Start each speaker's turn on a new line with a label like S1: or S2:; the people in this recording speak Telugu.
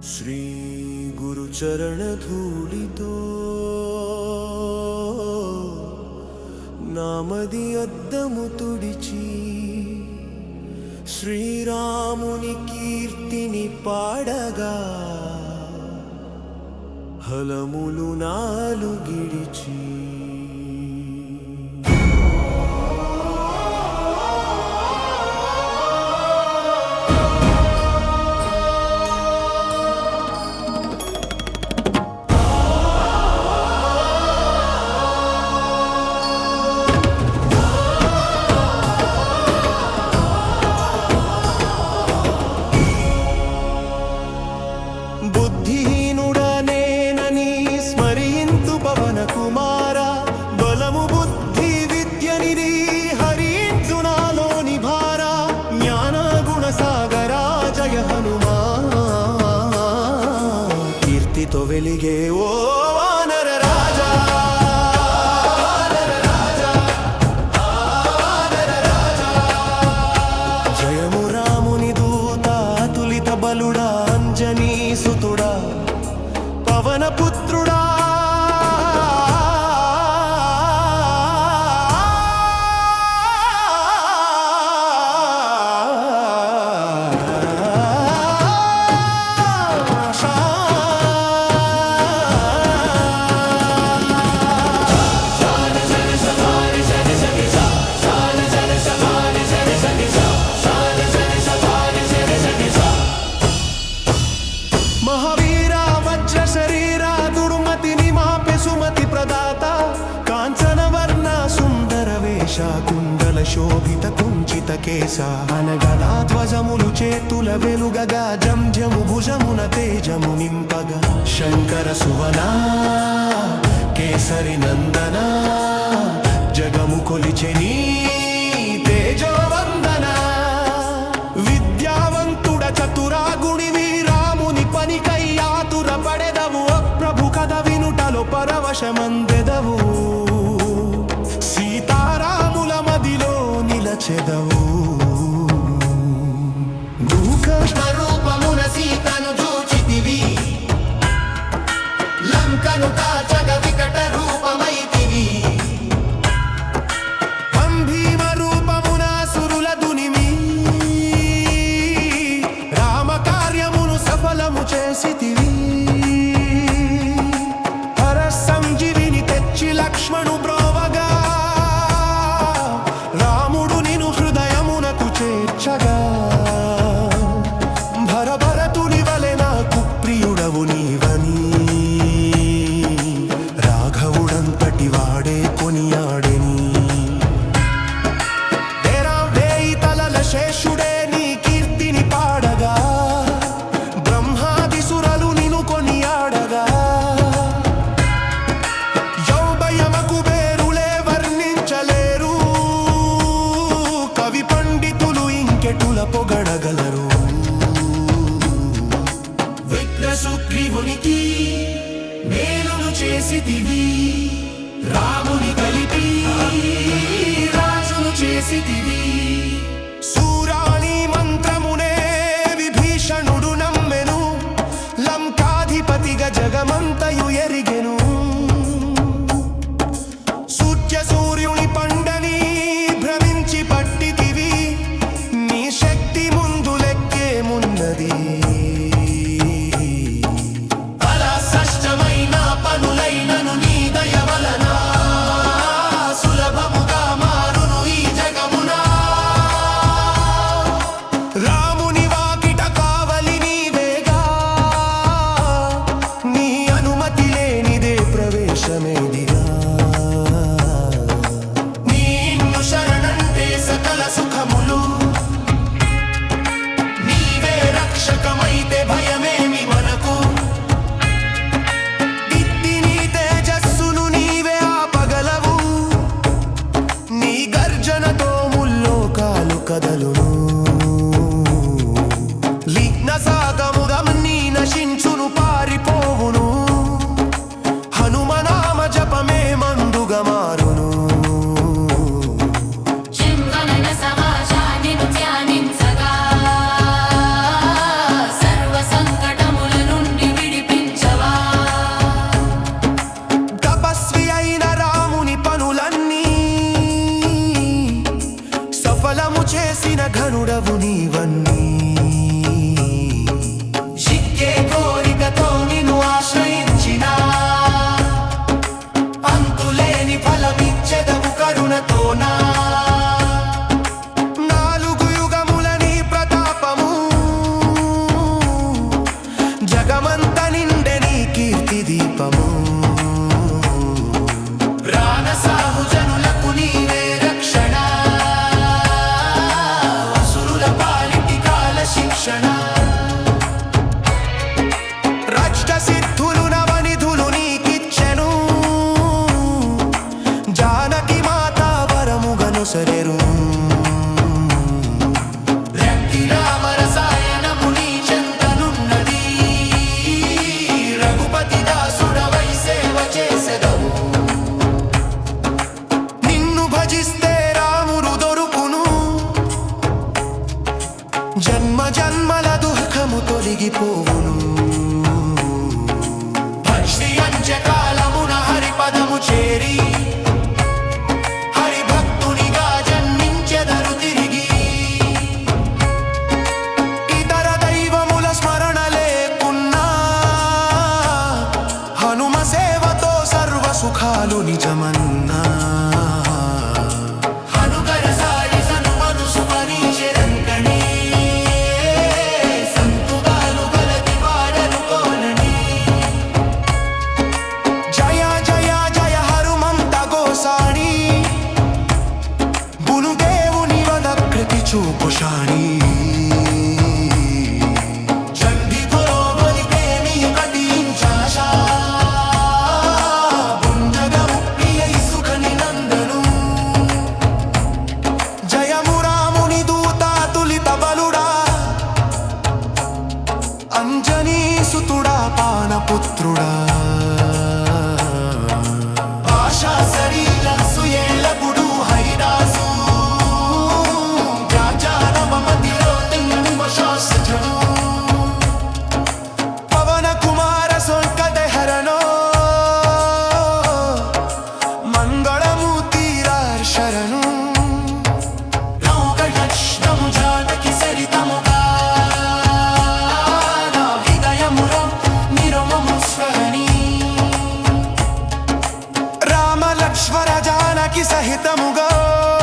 S1: श्रीगुरुचरणधूलितो నామది అద్దము తుడిచి శ్రీరాముని కీర్తిని పాడగా హలములు నాలుగిడిచి బుద్ధిహీనుడనేనని స్మరింతు పవన కుమార బలము బుద్ధి విద్యని హరించు నాలోని భార జ్ఞాన గుణ సాగరా జయ హనుమా కీర్తితో వెలిగే ఓ సుతుడా పవన పుత్రుడా మహావీర వజ్ర శరీర దుర్మతిని మాపి సుమతి ప్రదాత కాంచనవర్ణ సుందర వేష కుండల శోభిత కుంచిత కేశ. అనగదా ధ్వజములు చేతుల వెలుగగా జంధ్యము భుజమున తేజము నింపగా. శంకర సువనా కేసరి నందనా జగము కొలిచెనీ వశమందెదవు. సీతారాముల మదిలో నిలచెదవు.
S2: నీతి మేలును చేసితివి రాముని కలిపి రాజును చేసితివి
S1: సుఖాలు ईश्वर जानकी सहित मुगौ